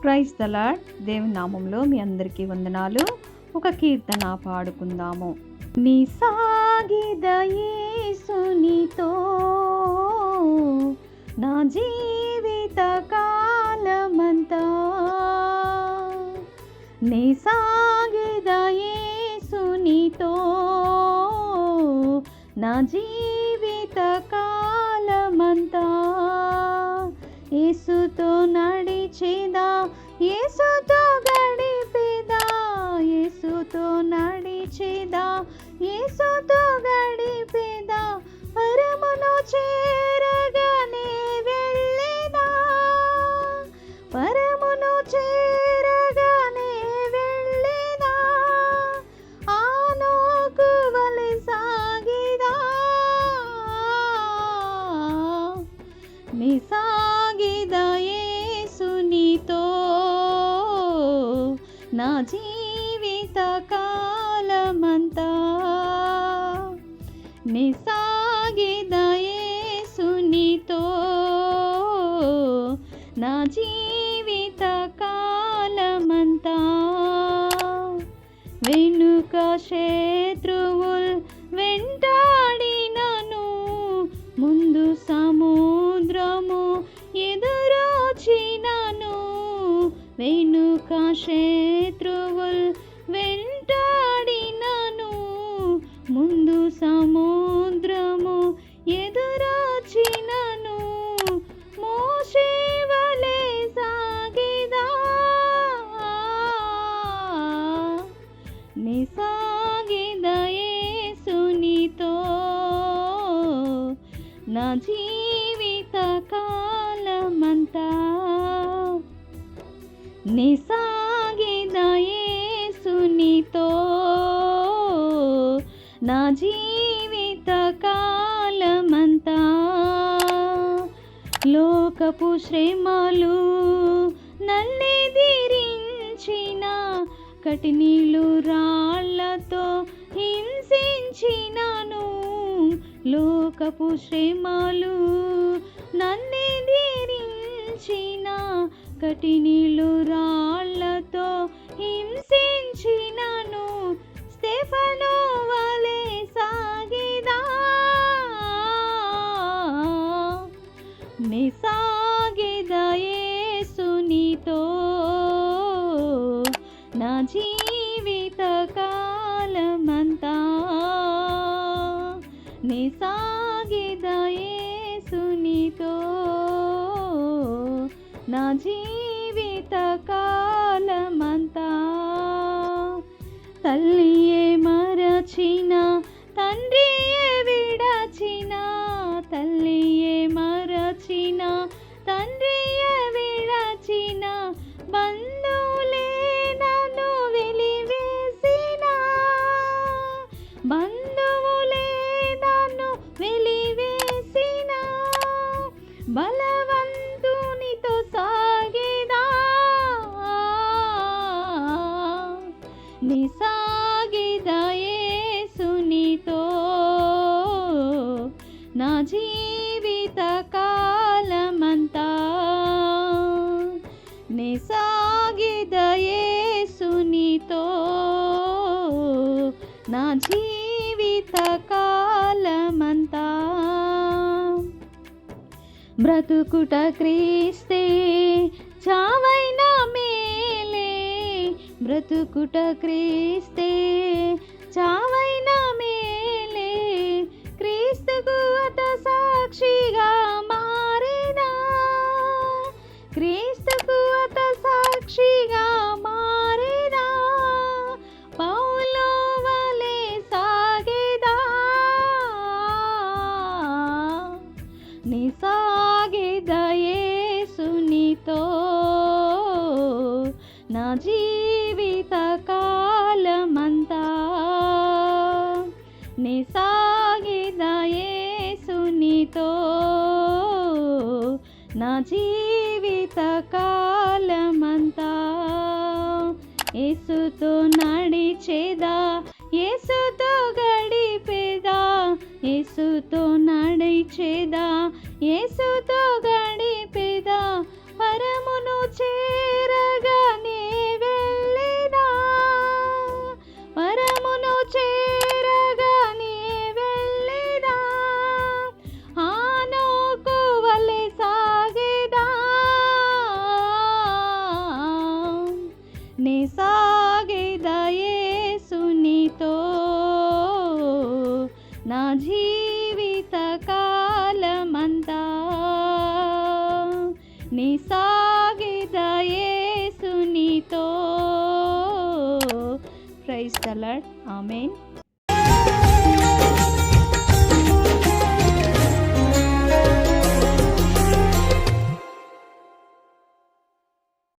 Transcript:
క్రైస్ the Lord దేవుని నామంలో మీ అందరికీ వందనాలు. ఒక కీర్తన పాడుకుందాము. నీ సాగిదయేసునితో నా జీవిత కాలమంతా. నీ సాగిదయేసునితో నా జీవిత కాలమంతా. నా జీవిత కాలమంతా నిసాగిదయేసునితో నా జీవిత కాలమంతా వెనుక శత్రువుల్ వెంటాడినను ముందు సముద్రము ఎదురొచ్చినను వెనుక శత్రువుల్ వెంటాడినను. ముందు సముద్రము ఎదురాచినను. మోసేవలే సాగిదా. నీ సాగిద నా జీవిత కాలమంతా. నిసా నా జీవిత కాలమంతా లోకపు శ్రమలు నన్నెదిరించిన కటినీలు రాళ్ళతో హింసించినను. లోకపు శ్రమలు నన్నెదిరించిన కటినీళ్ళు రాళ్ళ నీ నా జీవిత కాలమంతా నీ సాగిద నా జీవిత కాలమంతా తల్లియే బంధువులే నన్ను వెలివేసిన. బంధువులే నన్ను వెలివేసిన. బలవంతునితో సాగేదా నీ సాగిద నా జీ నా జీవిత కాలమంతా. బ్రతుకుట క్రీస్తే చావైన మేలే. బ్రతుకుట క్రీస్తే చావైన నా జీవిత కాలమంతా నీ సాగేద నా జీవిత కాలమంతా ఏసుతో నడిచేదా? ఏసుతో గడిపేదా? ఏసుతో నడిచేదా? ఏసుతో గడిపేదా சலாட் ஆமேன்